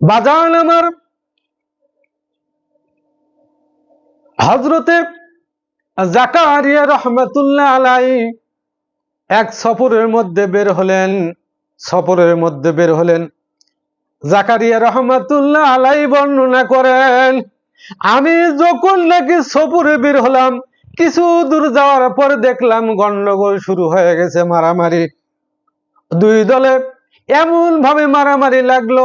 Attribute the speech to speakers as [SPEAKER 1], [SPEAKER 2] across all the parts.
[SPEAKER 1] বাজান আমার। হজরতে জাকারিয়া রহমতুল্লাহ আলাই এক সফরের মধ্যে বের হলেন, সফরের মধ্যে বের হলেন। জাকারিয়া রহমতুল্লাহ আলাই বর্ণনা করেন, আমি যখন নাকি সফরে বের হলাম, কিছু দূর যাওয়ার পর দেখলাম গন্ডগোল শুরু হয়ে গেছে, মারামারি। দুই দলে এমন ভাবে মারামারি লাগল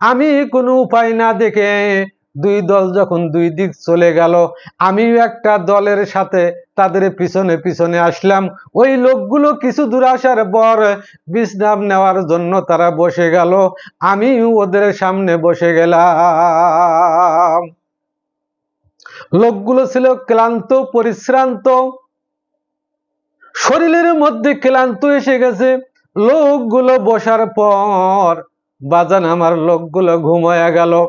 [SPEAKER 1] আমি কোনো উপায় না দেখে দুই দল যখন দুই দিক চলে গেল, আমিও একটা দলের সাথে তাদের পিছনে পিছনে আসলাম। ওই লোকগুলো কিছু দূর আসার পর বিশ্রাম নেওয়ার জন্য তারা বসে গেল আমি ওদের সামনে বসে গেলাম। লোকগুলো ছিল ক্লান্ত, পরিশ্রান্ত। শরীরের মধ্যে ক্লান্ত এসে গেছে। লোকগুলো বসার পর বাজান আমার লোকগুলো ঘুমায়া গেল।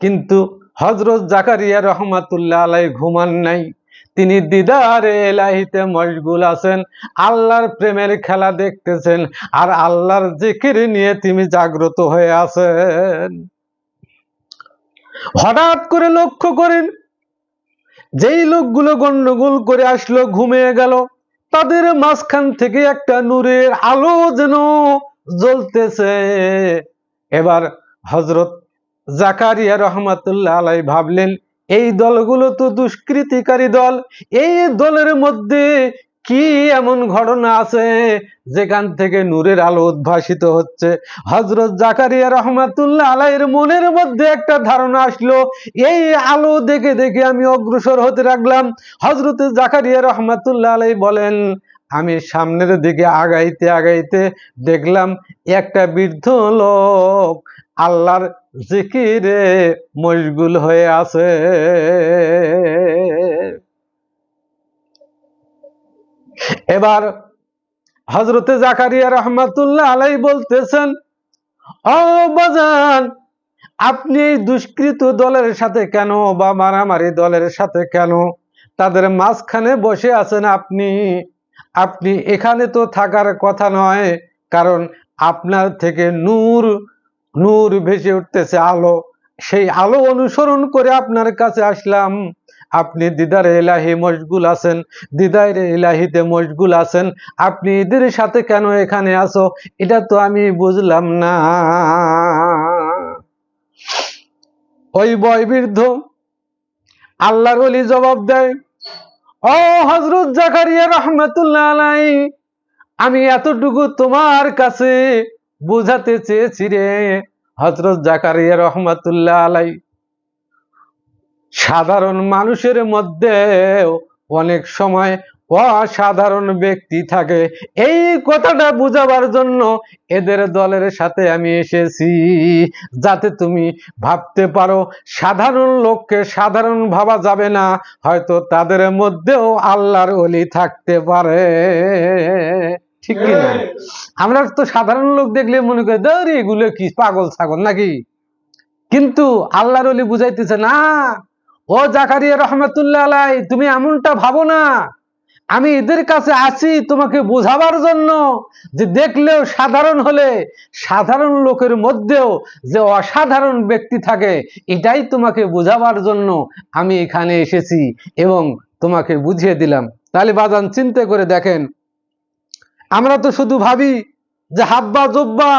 [SPEAKER 1] কিন্তু হজরত জাকারিয়া রহমাতুল্লাহ আলাই ঘুমান নাই। তিনি দিদারে এলাহিতে মশগুল আছেন, আল্লাহর প্রেমের খেলা দেখতেছেন, আর আল্লাহর জিকির নিয়ে তিনি জাগ্রত হয়ে আছেন। হঠাৎ করে লক্ষ্য করেন, যেই লোকগুলো গন্ডগোল করে আসলো, ঘুমিয়ে গেল, তাদের মাঝখান থেকে একটা নূরের আলো যেন জ্বলতেছে। এবার হজরত জাকারিয়া রহমাতুল্লাহ আলাই ভাবলেন, এই দলগুলো তো দুষ্কৃতিকারী দল, এই দলের মধ্যে কি এমন ঘটনা আছে যেখান থেকে নূরের আলো উদ্ভাসিত হচ্ছে? হজরত জাকারিয়া রহমাতুল্লাহ আলাইয়ের মনের মধ্যে একটা ধারণা আসলো, এই আলো দেখে দেখে আমি অগ্রসর হতে লাগলাম। হজরত জাকারিয়া রহমাতুল্লাহ আলাই বলেন আমি সামনের দিকে আগাইতে আগাইতে দেখলাম একটা বৃদ্ধ লোক আল্লাহর জিকিরে মশগুল হয়ে আছে। এবার হজরতে জাকারিয়া রহমাতুল্লাহ আলাই বলতেছেন, ও বাজান, আপনি এই দুষ্কৃত দলের সাথে কেন বা মারামারি দলের সাথে কেন? তাদের মাঝখানে বসে আছেন আপনি। আপনি এখানে তো থাকার কথা নয়, কারণ আপনার থেকে নূর নূর ভেসে উঠতেছে আলো। সেই আলো অনুসরণ করে আপনার কাছে আসলাম। আপনি দিদারে এলাহি মশগুল আছেন, দিদারে এলাহিতে মশগুল আছেন। আপনি এদের সাথে কেন এখানে আসো এটা তো আমি বুঝলাম না। ওই বয় বৃদ্ধ আল্লাহর জবাব দেয় ও হজরত জাকারিয়া রহমতুল্লাহ আমি এতটুকু তোমার কাছে বুঝাতে চেয়েছি রে, হজরত জাকারিয়া রহমতুল্লাহ আলাই সাধারণ মানুষের মধ্যে অনেক সময় অসাধারণ ব্যক্তি থাকে। এই কথাটা বুঝাবার জন্য এদের দলের সাথে আমি এসেছি। যাতে তুমি ভাবতে পারো, সাধারণ লোককে সাধারণ ভাবা যাবে না। হয়তো তাদের মধ্যেও আল্লাহর অলি থাকতে পারে। ঠিক কি না? আমরা তো সাধারণ লোক দেখলে মনে করি দৌড়ি এগুলো কি, পাগল, ছাগল নাকি? কিন্তু আল্লাহর অলি বুঝাইতেছে, না, ও জাকারিয়া রহমতুল্লাহ আলাই তুমি এমনটা ভাবো না। আমি এদের কাছে আছি তোমাকে বোঝাবার জন্য যে দেখলেও সাধারণ হলে সাধারণ লোকের মধ্যেও যে অসাধারণ ব্যক্তি থাকে, এটাই তোমাকে বোঝাবার জন্য আমি এখানে এসেছি এবং তোমাকে বুঝিয়ে দিলাম। তাহলে বাজান, চিন্তা করে দেখেন। আমরা তো শুধু ভাবি যে হাব্বা জব্বা,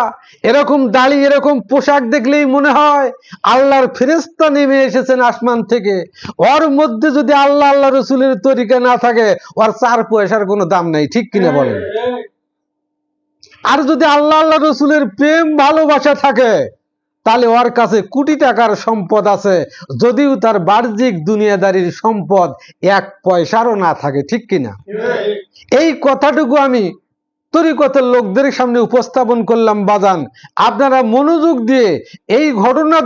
[SPEAKER 1] এরকম দাড়ি, এরকম পোশাক দেখলেই মনে হয় আল্লাহর ফেরেস্তা নেমে এসেছেন আসমান থেকে। ওর মধ্যে যদি আল্লাহ আল্লাহ রসুলের তরিকা না থাকে, ওর চার পয়সার কোনো দাম নাই, ঠিক কিনা বলেন? আর যদি আল্লাহ আল্লাহ রসুলের প্রেম, ভালোবাসা থাকে, তাহলে ওর কাছে কোটি টাকার সম্পদ আছে, যদিও তার বাহ্যিক দুনিয়াদারির সম্পদ এক পয়সারও না থাকে, ঠিক কিনা? এই কথাটুকু আমি তরিকতের লোকদের সামনে উপস্থাপন করলাম বাজান। আপনারা মনোযোগ দিয়ে এই ঘটনা,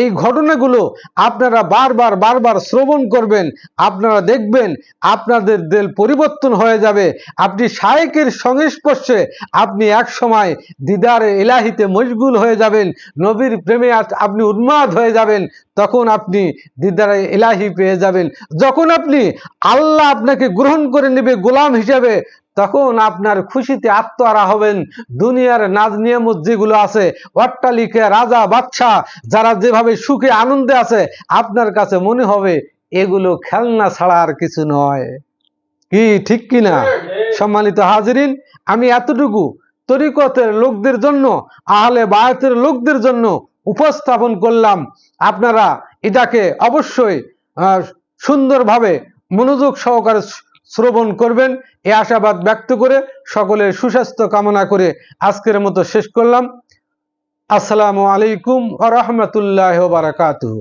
[SPEAKER 1] এই ঘটনাগুলো আপনারা বারবার বারবার শ্রবণ করবেন, আপনারা দেখবেন আপনাদের দেল পরিবর্তন হয়ে যাবে। আপনি শায়েকের সংস্পর্শে আপনি এক সময় দিদারে এলাহিতে মশগুল হয়ে যাবেন, নবীর প্রেমে আপনি উন্মাদ হয়ে যাবেন, তখন আপনি দিদারে এলাহি পেয়ে যাবেন। যখন আপনি আল্লাহ আপনাকে গ্রহণ করে নেবে গোলাম হিসাবে তখন আপনার খুশিতে আত্মহারা হবেন। দুনিয়ার নাজ নিয়ামত যেগুলো আছে, অট্টালিকা, রাজা বাচ্চা যারা যেভাবে সুখে, আনন্দে আছে, আপনার কাছে মনে হবে, এগুলো খেলনা ছাড়া আর কিছু নয়। কি, ঠিক কি না? সম্মানিত হাজিরিন, আমি এতটুকু তরিকতের লোকদের জন্য, আহলে বায়াতের লোকদের জন্য উপস্থাপন করলাম। আপনারা এটাকে অবশ্যই সুন্দরভাবে মনোযোগ সহকারে শ্রবণ করবেন। এ আশাবাদ ব্যক্ত করে সকলের সুস্বাস্থ্য কামনা করে আজকের মতো শেষ করলাম। আসসালামু আলাইকুম আ রহমতুল্লাহ বারাকাতুহ।